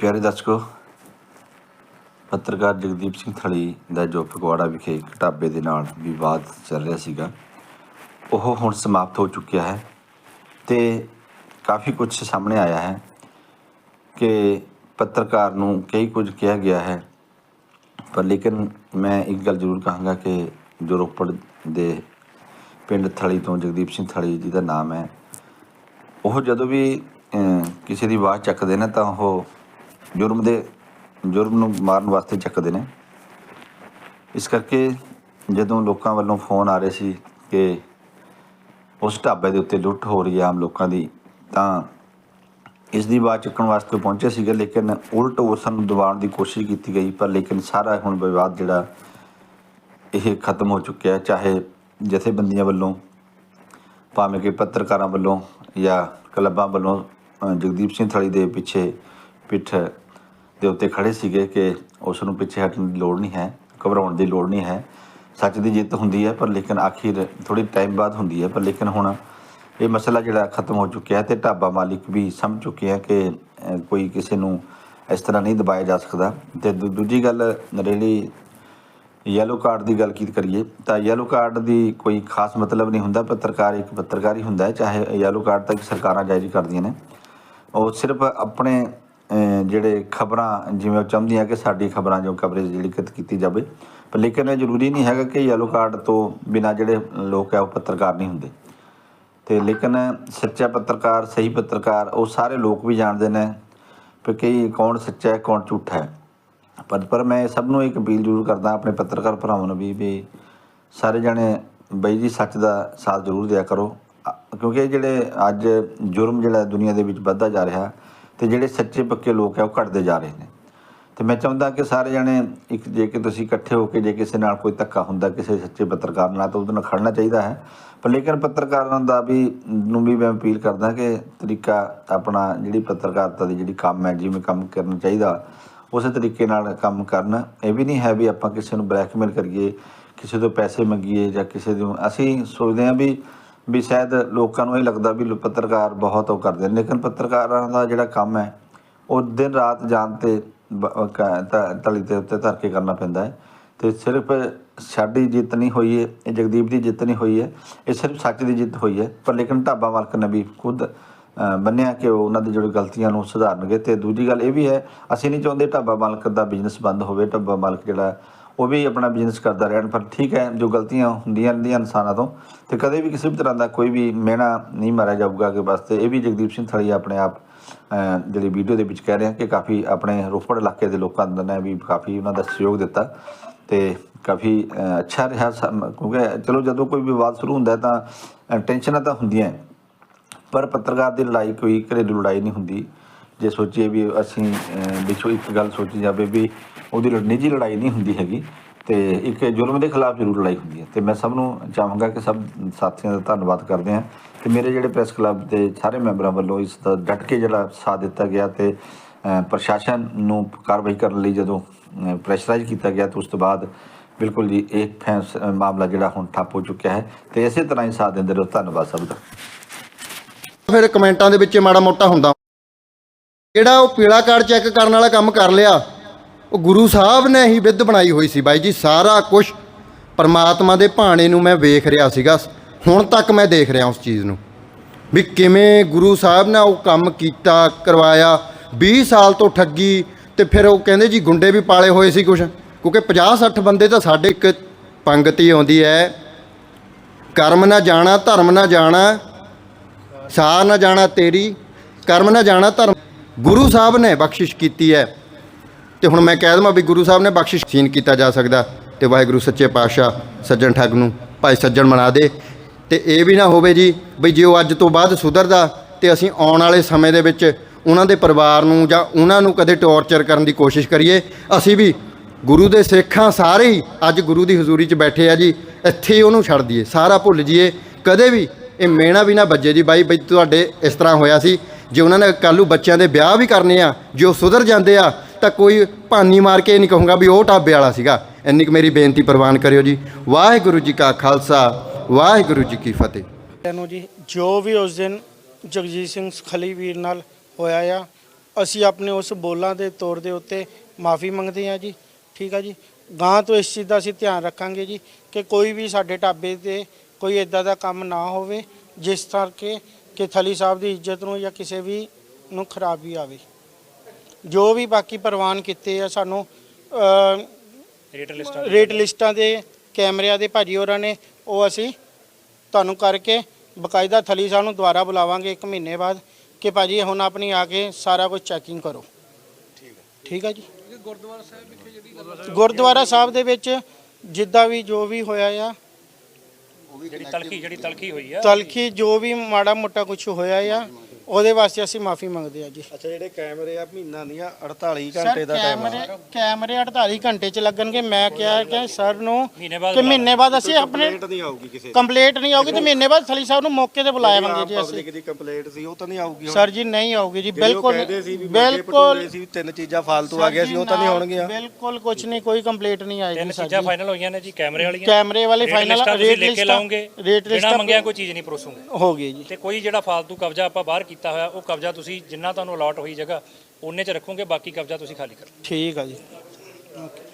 ਪਿਆਰੇ ਦਰਸ਼ਕੋ, ਪੱਤਰਕਾਰ ਜਗਦੀਪ ਸਿੰਘ ਥਲੀ ਦਾ ਜੋ ਫਗਵਾੜਾ ਵਿਖੇ ਇੱਕ ਢਾਬੇ ਦੇ ਨਾਲ ਵਿਵਾਦ ਚੱਲ ਰਿਹਾ ਸੀਗਾ, ਉਹ ਹੁਣ ਸਮਾਪਤ ਹੋ ਚੁੱਕਿਆ ਹੈ ਤੇ ਕਾਫੀ ਕੁਝ ਸਾਹਮਣੇ ਆਇਆ ਹੈ ਕਿ ਪੱਤਰਕਾਰ ਨੂੰ ਕਈ ਕੁਝ ਕਿਹਾ ਗਿਆ ਹੈ, ਪਰ ਲੇਕਿਨ ਮੈਂ ਇੱਕ ਗੱਲ ਜ਼ਰੂਰ ਕਹਾਂਗਾ ਕਿ ਜੋ ਰੋਪੜ ਦੇ ਪਿੰਡ ਥਲੀ ਤੋਂ ਜਗਦੀਪ ਸਿੰਘ ਥਲੀ ਜੀ ਦਾ ਨਾਮ ਹੈ, ਉਹ ਜਦੋਂ ਵੀ ਕਿਸੇ ਦੀ ਆਵਾਜ਼ ਚੱਕਦੇ ਨੇ ਤਾਂ ਉਹ ਜੁਰਮ ਦੇ, ਜੁਰਮ ਨੂੰ ਮਾਰਨ ਵਾਸਤੇ ਚੱਕਦੇ ਨੇ। ਇਸ ਕਰਕੇ ਜਦੋਂ ਲੋਕਾਂ ਵੱਲੋਂ ਫੋਨ ਆ ਰਹੇ ਸੀ ਕਿ ਉਸ ਢਾਬੇ ਦੇ ਉੱਤੇ ਲੁੱਟ ਹੋ ਰਹੀ ਹੈ ਆਮ ਲੋਕਾਂ ਦੀ, ਤਾਂ ਇਸ ਦੀ ਆਵਾਜ਼ ਚੁੱਕਣ ਵਾਸਤੇ ਪਹੁੰਚੇ ਸੀਗੇ, ਲੇਕਿਨ ਉਲਟ ਉਸ ਨੂੰ ਦਬਾਉਣ ਦੀ ਕੋਸ਼ਿਸ਼ ਕੀਤੀ ਗਈ, ਪਰ ਲੇਕਿਨ ਸਾਰਾ ਹੁਣ ਵਿਵਾਦ ਜਿਹੜਾ ਇਹ ਖਤਮ ਹੋ ਚੁੱਕਿਆ ਚਾਹੇ ਜਥੇਬੰਦੀਆਂ ਵੱਲੋਂ, ਭਾਵੇਂ ਕਿ ਪੱਤਰਕਾਰਾਂ ਵੱਲੋਂ ਜਾਂ ਕਲੱਬਾਂ ਵੱਲੋਂ ਜਗਦੀਪ ਸਿੰਘ ਥਲੀ ਦੇ ਪਿੱਛੇ ਪਿੱਠ ਦੇ ਉੱਤੇ ਖੜੇ ਸੀਗੇ ਕਿ ਉਸ ਨੂੰ ਪਿੱਛੇ ਹਟਣ ਦੀ ਲੋੜ ਨਹੀਂ ਹੈ, ਘਬਰਾਉਣ ਦੀ ਲੋੜ ਨਹੀਂ ਹੈ। ਸੱਚ ਦੀ ਜਿੱਤ ਹੁੰਦੀ ਹੈ, ਪਰ ਲੇਕਿਨ ਆਖਿਰ ਥੋੜੀ ਟਾਈਮ ਬਾਅਦ ਹੁੰਦੀ ਹੈ। ਪਰ ਲੇਕਿਨ ਹੁਣ ਇਹ ਮਸਲਾ ਜਿਹੜਾ ਖਤਮ ਹੋ ਚੁੱਕਿਆ ਹੈ ਤੇ ਢਾਬਾ ਮਾਲਿਕ ਵੀ ਸਮਝ ਚੁੱਕੇ ਹੈ ਕਿ ਕੋਈ ਕਿਸੇ ਨੂੰ ਇਸ ਤਰ੍ਹਾਂ ਨਹੀਂ ਦਬਾਇਆ ਜਾ ਸਕਦਾ। ਤੇ ਦੂ- ਦੂਜੀ ਗੱਲ ਨਰੇਲੀ ਯੈਲੋ ਕਾਰਡ ਦੀ ਗੱਲ ਕੀ ਕਰੀਏ, ਤਾਂ ਯੈਲੋ ਕਾਰਡ ਦੀ ਕੋਈ ਖਾਸ ਮਤਲਬ ਨਹੀਂ ਹੁੰਦਾ। ਪੱਤਰਕਾਰ ਇੱਕ ਪੱਤਰਕਾਰ ਹੀ ਹੁੰਦਾ ਹੈ, ਚਾਹੇ ਯੈਲੋ ਕਾਰਡ ਤੱਕ ਸਰਕਾਰਾਂ ਜਾਰੀ ਕਰਦੀਆਂ ਨੇ। ਉਹ ਸਿਰਫ ਆਪਣੇ ਜਿਹੜੇ ਖਬਰਾਂ, ਜਿਵੇਂ ਉਹ ਚਾਹੁੰਦੀਆਂ ਕਿ ਸਾਡੀ ਖਬਰਾਂ ਜੋ ਕਵਰੇਜ ਜਿਹੜੀ ਕਿਤ ਕੀਤੀ ਜਾਵੇ, ਪਰ ਲੇਕਿਨ ਇਹ ਜ਼ਰੂਰੀ ਨਹੀਂ ਹੈਗਾ ਕਿ ਯੈਲੋ ਕਾਰਡ ਤੋਂ ਬਿਨਾ ਜਿਹੜੇ ਲੋਕ ਹੈ ਉਹ ਪੱਤਰਕਾਰ ਨਹੀਂ ਹੁੰਦੇ। ਤੇ ਲੇਕਿਨ ਸੱਚਾ ਪੱਤਰਕਾਰ, ਸਹੀ ਪੱਤਰਕਾਰ, ਉਹ ਸਾਰੇ ਲੋਕ ਵੀ ਜਾਣਦੇ ਨੇ ਕਿ ਕਈ ਕੌਣ ਸੱਚਾ ਹੈ, ਕੌਣ ਝੂਠਾ ਹੈ। ਪਰ ਪਰ ਮੈਂ ਸਭ ਨੂੰ ਇੱਕ ਅਪੀਲ ਜ਼ਰੂਰ ਕਰਦਾ ਆਪਣੇ ਪੱਤਰਕਾਰ ਭਰਾਵਾਂ ਨੂੰ ਵੀ ਵੀ ਸਾਰੇ ਜਣੇ ਬਈ ਜੀ ਸੱਚ ਦਾ ਸਾਥ ਜ਼ਰੂਰ ਦਿਆ ਕਰੋ। ਕਿਉਂਕਿ ਜਿਹੜੇ ਅੱਜ ਜੁਰਮ ਜਿਹੜਾ ਦੁਨੀਆ ਦੇ ਵਿੱਚ ਵੱਧਦਾ ਜਾ ਰਿਹਾ ਤੇ ਜਿਹੜੇ ਸੱਚੇ ਪੱਕੇ ਲੋਕ ਹੈ ਉਹ ਘਟਦੇ ਜਾ ਰਹੇ ਨੇ। ਤੇ ਮੈਂ ਚਾਹੁੰਦਾ ਕਿ ਸਾਰੇ ਜਣੇ ਇੱਕ ਜੇ ਕਿ ਤੁਸੀਂ ਇਕੱਠੇ ਹੋ ਕੇ ਜੇ ਕਿਸੇ ਨਾਲ ਕੋਈ ਧੱਕਾ ਹੁੰਦਾ, ਕਿਸੇ ਸੱਚੇ ਪੱਤਰਕਾਰ ਨਾਲ, ਤਾਂ ਉਹਦੇ ਨਾਲ ਖੜਨਾ ਚਾਹੀਦਾ ਹੈ। ਪਰ ਲੇਕਿਨ ਪੱਤਰਕਾਰਾਂ ਦਾ ਵੀ, ਨੂੰ ਵੀ ਮੈਂ ਅਪੀਲ ਕਰਦਾ ਕਿ ਤਰੀਕਾ ਆਪਣਾ ਜਿਹੜੀ ਪੱਤਰਕਾਰਤਾ ਦੀ ਜਿਹੜੀ ਕੰਮ ਹੈ, ਜਿਵੇਂ ਕੰਮ ਕਰਨਾ ਚਾਹੀਦਾ, ਉਸੇ ਤਰੀਕੇ ਨਾਲ ਕੰਮ ਕਰਨ। ਇਹ ਵੀ ਨਹੀਂ ਹੈ ਵੀ ਆਪਾਂ ਕਿਸੇ ਨੂੰ ਬਲੈਕਮੇਲ ਕਰੀਏ, ਕਿਸੇ ਤੋਂ ਪੈਸੇ ਮੰਗੀਏ ਜਾਂ ਕਿਸੇ ਨੂੰ, ਅਸੀਂ ਸੋਚਦੇ ਹਾਂ ਵੀ ਵੀ ਸ਼ਾਇਦ ਲੋਕਾਂ ਨੂੰ ਇਹ ਲੱਗਦਾ ਵੀ ਪੱਤਰਕਾਰ ਬਹੁਤ ਉਹ ਕਰਦੇ ਨੇ। ਲੇਕਿਨ ਪੱਤਰਕਾਰਾਂ ਦਾ ਜਿਹੜਾ ਕੰਮ ਹੈ, ਉਹ ਦਿਨ ਰਾਤ ਜਾਣ ਤੇ ਬ- ਅਹ ਕ- ਤਲੀ ਤੇ ਉੱਤੇ ਧਰ ਕੇ ਕਰਨਾ ਪੈਂਦਾ ਹੈ। ਤੇ ਸਿਰਫ ਸਾਡੀ ਜਿੱਤ ਨਹੀਂ ਹੋਈ ਹੈ, ਇਹ ਜਗਦੀਪ ਦੀ ਜਿੱਤ ਨਹੀਂ ਹੋਈ ਹੈ, ਇਹ ਸਿਰਫ ਸੱਚ ਦੀ ਜਿੱਤ ਹੋਈ ਹੈ। ਪਰ ਲੇਕਿਨ ਢਾਬਾ ਮਾਲਕ ਨੇ ਵੀ ਖੁਦ ਮੰਨਿਆ ਕਿ ਉਹ ਉਹਨਾਂ ਦੀ ਜਿਹੜੀ ਗਲਤੀਆਂ ਨੂੰ ਸੁਧਾਰਨਗੇ। ਤੇ ਦੂਜੀ ਗੱਲ ਇਹ ਵੀ ਹੈ, ਅਸੀਂ ਨਹੀਂ ਚਾਹੁੰਦੇ ਢਾਬਾ ਮਾਲਕ ਦਾ ਬਿਜ਼ਨਸ ਬੰਦ ਹੋਵੇ। ਢਾਬਾ ਮਾਲਕ ਜਿਹੜਾ ਉਹ ਵੀ ਆਪਣਾ ਬਿਜ਼ਨਸ ਕਰਦਾ ਰਹਿਣ ਪਰ ਠੀਕ ਹੈ ਜੋ ਗਲਤੀਆਂ ਹੁੰਦੀਆਂ ਰਹਿੰਦੀਆਂ ਇਨਸਾਨਾਂ ਤੋਂ ਤੇ ਕਦੇ ਵੀ ਕਿਸੇ ਵੀ ਤਰ੍ਹਾਂ ਦਾ ਕੋਈ ਵੀ ਮਿਹਣਾ ਨਹੀਂ ਮਾਰਿਆ ਜਾਊਗਾ ਕਿ ਵਾਸਤੇ। ਇਹ ਵੀ ਜਗਦੀਪ ਸਿੰਘ ਥਲੀ ਆਪਣੇ ਆਪ ਜਿਹੜੀ ਵੀਡੀਓ ਦੇ ਵਿੱਚ ਕਹਿ ਰਹੇ ਹਾਂ ਕਿ ਕਾਫੀ ਆਪਣੇ ਰੋਪੜ ਇਲਾਕੇ ਦੇ ਲੋਕਾਂ ਨੇ ਵੀ ਕਾਫੀ ਉਹਨਾਂ ਦਾ ਸਹਿਯੋਗ ਦਿੱਤਾ ਤੇ ਕਾਫੀ ਅੱਛਾ ਰਿਹਾ ਕਿਉਂਕਿ ਚਲੋ ਜਦੋਂ ਕੋਈ ਵਿਵਾਦ ਸ਼ੁਰੂ ਹੁੰਦਾ ਤਾਂ ਅਹ, ਟੈਨਸ਼ਨਾਂ ਤਾਂ ਹੁੰਦੀਆਂ ਪਰ ਪੱਤਰਕਾਰ ਦੀ ਲੜਾਈ ਕੋਈ ਘਰੇਲੂ ਲੜਾਈ ਨਹੀਂ ਹੁੰਦੀ। ਜੇ ਸੋਚੀਏ ਵੀ ਅਸੀਂ ਅਹ, ਵਿੱਚੋਂ ਇੱਕ ਗੱਲ ਸੋਚੀ ਜਾਵੇ ਵੀ ਉਹਦੀ ਨਿੱਜੀ ਲੜਾਈ ਨਹੀਂ ਹੁੰਦੀ ਹੈਗੀ ਤੇ ਇੱਕ ਜ਼ੁਲਮ ਦੇ ਖਿਲਾਫ ਜ਼ਰੂਰ ਲੜਾਈ ਹੁੰਦੀ ਹੈ। ਤੇ ਮੈਂ ਸਭ ਨੂੰ ਚਾਹਾਂਗਾ ਕਿ ਸਭ ਸਾਥੀਆਂ ਦਾ ਧੰਨਵਾਦ ਕਰਦੇ ਹਾਂ ਤੇ ਮੇਰੇ ਜਿਹੜੇ ਪ੍ਰੈਸ ਕਲੱਬ ਦੇ ਸਾਰੇ ਮੈਂਬਰਾਂ ਵੱਲੋਂ ਇਸ ਦਾ ਡਟ ਕੇ ਜਿਹੜਾ ਸਾਥ ਦਿੱਤਾ ਗਿਆ ਤੇ ਪ੍ਰਸ਼ਾਸਨ ਨੂੰ ਕਾਰਵਾਈ ਕਰਨ ਲਈ ਜਦੋਂ ਪ੍ਰੈਸ਼ਰਾਈਜ਼ ਕੀਤਾ ਗਿਆ ਤਾਂ ਉਸ ਤੋਂ ਬਾਅਦ ਬਿਲਕੁਲ ਜੀ ਇਹ ਫੈਂਸ ਮਾਮਲਾ ਜਿਹੜਾ ਹੁਣ ਠੱਪ ਹੋ ਚੁੱਕਿਆ ਹੈ ਤੇ ਇਸੇ ਤਰ੍ਹਾਂ ਹੀ ਸਾਥ ਦਿੰਦੇ ਰਹੋ। ਧੰਨਵਾਦ ਸਭ ਦਾ। ਫਿਰ ਕਮੈਂਟਾਂ ਦੇ ਵਿੱਚ ਮਾੜਾ ਮੋਟਾ ਹੁੰਦਾ। ਜਿਹੜਾ ਉਹ ਪੀਲਾ ਕਾਰਡ ਚੈੱਕ ਕਰਨ ਵਾਲਾ ਕੰਮ ਕਰ ਲਿਆ? ਉਹ ਗੁਰੂ ਸਾਹਿਬ ਨੇ ਹੀ ਵਿਧ ਬਣਾਈ ਹੋਈ ਸੀ ਬਾਈ ਜੀ, ਸਾਰਾ ਕੁਝ ਪਰਮਾਤਮਾ ਦੇ ਭਾਣੇ ਨੂੰ ਮੈਂ ਵੇਖ ਰਿਹਾ ਸੀਗਾ। ਹੁਣ ਤੱਕ ਮੈਂ ਦੇਖ ਰਿਹਾ ਉਸ ਚੀਜ਼ ਨੂੰ। ਵੀ ਕਿਵੇਂ ਗੁਰੂ ਸਾਹਿਬ ਨੇ ਉਹ ਕੰਮ ਕੀਤਾ, ਕਰਵਾਇਆ 20 ਸਾਲ ਤੋਂ ਠੱਗੀ ਤੇ ਫਿਰ ਉਹ ਕਹਿੰਦੇ ਜੀ ਗੁੰਡੇ ਵੀ ਪਾਲੇ ਹੋਏ ਸੀ ਕੁਝ ਕਿਉਂਕਿ 50 60 ਬੰਦੇ ਤਾਂ ਸਾਡੇ ਇੱਕ ਪੰਗਤੀ ਆਉਂਦੀ ਹੈ। ਕਰਮ ਨਾ ਜਾਣਾ, ਧਰਮ ਨਾ ਜਾਣਾ ਸਾਰ ਨਾ ਜਾਣਾ ਤੇਰੀ, ਕਰਮ ਨਾ ਜਾਣਾ, ਧਰਮ ਗੁਰੂ ਸਾਹਿਬ ਨੇ ਬਖਸ਼ਿਸ਼ ਕੀਤੀ ਹੈ। ਤੇ ਹੁਣ ਮੈਂ ਕਹਿ ਦਵਾਂ ਵੀ ਗੁਰੂ ਸਾਹਿਬ ਨੇ ਬਖਸ਼ਿਸ਼ ਸੀਨ ਕੀਤਾ ਜਾ ਸਕਦਾ। ਤੇ ਵਾਹਿਗੁਰੂ ਸੱਚੇ ਪਾਤਸ਼ਾਹ ਸੱਜਣ ਠੱਗ ਨੂੰ ਭਾਈ ਸੱਜਣ ਬਣਾ ਦੇ। ਤੇ ਇਹ ਵੀ ਨਾ ਹੋਵੇ ਜੀ ਬਈ ਜੇ ਉਹ ਅੱਜ ਤੋਂ ਬਾਅਦ ਸੁਧਰਦਾ ਤੇ ਅਸੀਂ ਆਉਣ ਵਾਲੇ ਸਮੇਂ ਦੇ ਵਿੱਚ ਉਹਨਾਂ ਦੇ ਪਰਿਵਾਰ ਨੂੰ ਜਾਂ ਉਹਨਾਂ ਨੂੰ ਕਦੇ ਟੌਰਚਰ ਕਰਨ ਦੀ ਕੋਸ਼ਿਸ਼ ਕਰੀਏ। ਅਸੀਂ ਵੀ ਗੁਰੂ ਦੇ ਸਿੱਖਾਂ ਸਾਰੇ ਹੀ ਅੱਜ ਗੁਰੂ ਦੀ ਹਜ਼ੂਰੀ 'ਚ ਬੈਠੇ ਆ ਜੀ। ਇੱਥੇ ਹੀ ਉਹਨੂੰ ਛੱਡ ਦਈਏ, ਸਾਰਾ ਭੁੱਲ ਜੀਏ ਕਦੇ ਵੀ ਇਹ ਮੇਣਾ ਵੀ ਨਾ ਵੱਜੇ ਜੀ। ਬਾਈ, ਬਈ ਤੁਹਾਡੇ ਇਸ ਤਰ੍ਹਾਂ ਹੋਇਆ ਸੀ। ਜੇ ਉਹਨਾਂ ਨੇ ਕੱਲ੍ਹ ਨੂੰ ਬੱਚਿਆਂ ਦੇ ਵਿਆਹ ਵੀ ਕਰਨੇ ਆ, ਜੇ ਉਹ ਸੁਧਰ ਜਾਂਦੇ ਆ, ਤਾਂ ਕੋਈ ਭਾਨੀ ਮਾਰ ਕੇ ਇਹ ਨਹੀਂ ਕਹੂੰਗਾ ਵੀ ਉਹ ਢਾਬੇ ਵਾਲਾ ਸੀਗਾ। ਇੰਨੀ ਕੁ ਮੇਰੀ ਬੇਨਤੀ ਪ੍ਰਵਾਨ ਕਰਿਓ ਜੀ। ਵਾਹਿਗੁਰੂ ਜੀ ਕਾ ਖਾਲਸਾ, ਵਾਹਿਗੁਰੂ ਜੀ ਕੀ ਫਤਿਹ। ਨੂੰ ਜੀ, ਜੋ ਵੀ ਉਸ ਦਿਨ ਜਗਜੀਤ ਸਿੰਘ ਖਲੀ ਵੀਰ ਨਾਲ ਹੋਇਆ ਆ, ਅਸੀਂ ਆਪਣੇ ਉਸ ਬੋਲਾਂ ਦੇ ਤੌਰ ਦੇ ਉੱਤੇ ਮਾਫੀ ਮੰਗਦੇ ਹਾਂ ਜੀ। ਠੀਕ ਆ ਜੀ? ਗਾਂ ਤੋਂ ਇਸ ਚੀਜ਼ ਦਾ ਅਸੀਂ ਧਿਆਨ ਰੱਖਾਂਗੇ ਜੀ ਕਿ ਕੋਈ ਵੀ ਸਾਡੇ ਢਾਬੇ ਤੇ ਕੋਈ ਇਦਾਂ ਦਾ ਕੰਮ ਨਾ ਹੋਵੇ, ਜਿਸ ਕਰਕੇ ਕਿ ਥਲੀ ਸਾਹਿਬ ਦੀ ਇੱਜ਼ਤ ਨੂੰ ਜਾਂ ਕਿਸੇ ਵੀ ਨੂੰ ਖਰਾਬੀ ਆਵੇ। ਜੋ ਵੀ ਬਾਕੀ ਪ੍ਰਵਾਨ ਕੀਤੇ ਆ ਸਾਨੂੰ ਰੇਟ ਲਿਸਟਾਂ ਰੇਟ ਲਿਸਟਾਂ ਦੇ ਕੈਮਰਿਆਂ ਦੇ ਭਾਜੀ ਹੋਰਾਂ ਨੇ ਉਹ ਅਸੀਂ ਤੁਹਾਨੂੰ ਕਰਕੇ ਬਕਾਇਦਾ ਥਲੀ ਸਾਹਿਬ ਨੂੰ ਦੁਬਾਰਾ ਬੁਲਾਵਾਂਗੇ 1 ਮਹੀਨੇ ਬਾਅਦ ਕਿ ਭਾਜੀ ਹੁਣ ਆਪਣੀ ਆ ਕੇ ਸਾਰਾ ਕੁਝ ਚੈਕਿੰਗ ਕਰੋ। ਠੀਕ ਹੈ ਠੀਕ ਹੈ ਜੀ ਗੁਰਦੁਆਰਾ ਸਾਹਿਬ ਦੇ ਵਿੱਚ ਜਿੱਦਾਂ ਵੀ ਜੋ ਵੀ ਹੋਇਆ ਆ ਜਿਹੜੀ ਤਲਖੀ ਜਿਹੜੀ ਤਲਖੀ ਹੋਈ ਆ। ਤਲਖੀ ਜੋ ਵੀ ਮਾੜਾ ਮੋਟਾ ਕੁਝ ਹੋਇਆ ਆ ਉਹਦੇ ਵਾਸਤੇ ਅਸੀਂ ਮਾਫੀ ਮੰਗਦੇ ਆ ਜੀ। ਅੱਛਾ ਜਿਹੜੇ ਕੈਮਰੇ ਆ ਮਹੀਨਾ ਨਹੀਂ ਆ 48 ਸਰ ਘੰਟੇ ਦਾ ਟਾਈਮ ਆ। ਕੈਮਰੇ ਕੈਮਰੇ 48 ਘੰਟੇ ਚ ਲੱਗਣਗੇ। ਮੈਂ ਕਿਹਾ ਕਿ ਸਰ ਨੂੰ ਕਿ ਮਹੀਨੇ ਬਾਅਦ ਅਸੀਂ ਆਪਣੇ ਕੰਪਲੇਂਟ ਨਹੀਂ ਆਊਗੀ ਕਿਸੇ ਦੀ। ਕੰਪਲੀਟ ਨਹੀਂ ਆਉਗੀ ਤੇ ਮਹੀਨੇ ਬਾਅਦ ਥਲੀ ਸਾਹਿਬ ਨੂੰ ਮੌਕੇ ਤੇ ਬੁਲਾਵਾਂਗੇ ਜੀ ਅਸੀਂ। ਪਬਲਿਕ ਦੀ ਕੰਪਲੇਂਟ ਸੀ ਉਹ ਤਾਂ ਨਹੀਂ ਆਊਗੀ ਹੁਣ। ਸਰ ਜੀ ਨਹੀਂ ਆਉਗੀ ਜੀ। ਬਿਲਕੁਲ ਕਹਿੰਦੇ ਸੀ ਵੀ ਬਿਲਕੁਲ ਬਿਲਕੁਲ ਸੀ ਤਿੰਨ ਚੀਜ਼ਾਂ ਫਾਲਤੂ ਆ ਗਿਆ ਸੀ ਉਹ ਤਾਂ ਨਹੀਂ ਹੋਣਗੀਆਂ ਬਿਲਕੁਲ ਕੁਝ ਨਹੀਂ ਕੋਈ ਕੰਪਲੀਟ ਨਹੀਂ ਆਏਗੀ ਤਿੰਨ ਸਰ ਚੀਜ਼ਾਂ ਫਾਈਨਲ ਹੋਈਆਂ ਨੇ ਜੀ ਕੈਮਰੇ ਵਾਲੀਆਂ। ਕੈਮਰੇ ਵਾਲੇ ਰੇਟ ਫਾਈਨਲ ਲਿਸਟਾਂ ਤੁਸੀਂ ਰੇਟ ਲਿਖ ਕੇ ਲਿਸਟ ਲਾਉਂਗੇ ਰੇਟ ਬਿਨਾਂ ਲਿਸਟ ਮੰਗਿਆ ਕੋਈ ਚੀਜ਼ ਨਹੀਂ ਪਰੋਸੂਗੇ। ਹੋ ਗਈ ਜੀ। ਤੇ ਕੋਈ ਜਿਹੜਾ ਫਾਲਤੂ ਕਬਜ਼ਾ ਆਪਾਂ ਬਾਹਰ ਕੀਤਾ ਕੀਤਾ ਹੋਇਆ, ਉਹ ਕਬਜ਼ਾ ਤੁਸੀਂ ਜਿੰਨਾ ਤੁਹਾਨੂੰ ਅਲਾਟ ਹੋਈ ਜਗ੍ਹਾ, ਉਹਨੇ ਚ ਰੱਖੋਗੇ, ਬਾਕੀ ਕਬਜ਼ਾ ਤੁਸੀਂ ਖਾਲੀ ਕਰੋ। ਠੀਕ ਆ ਜੀ। ਓਕੇ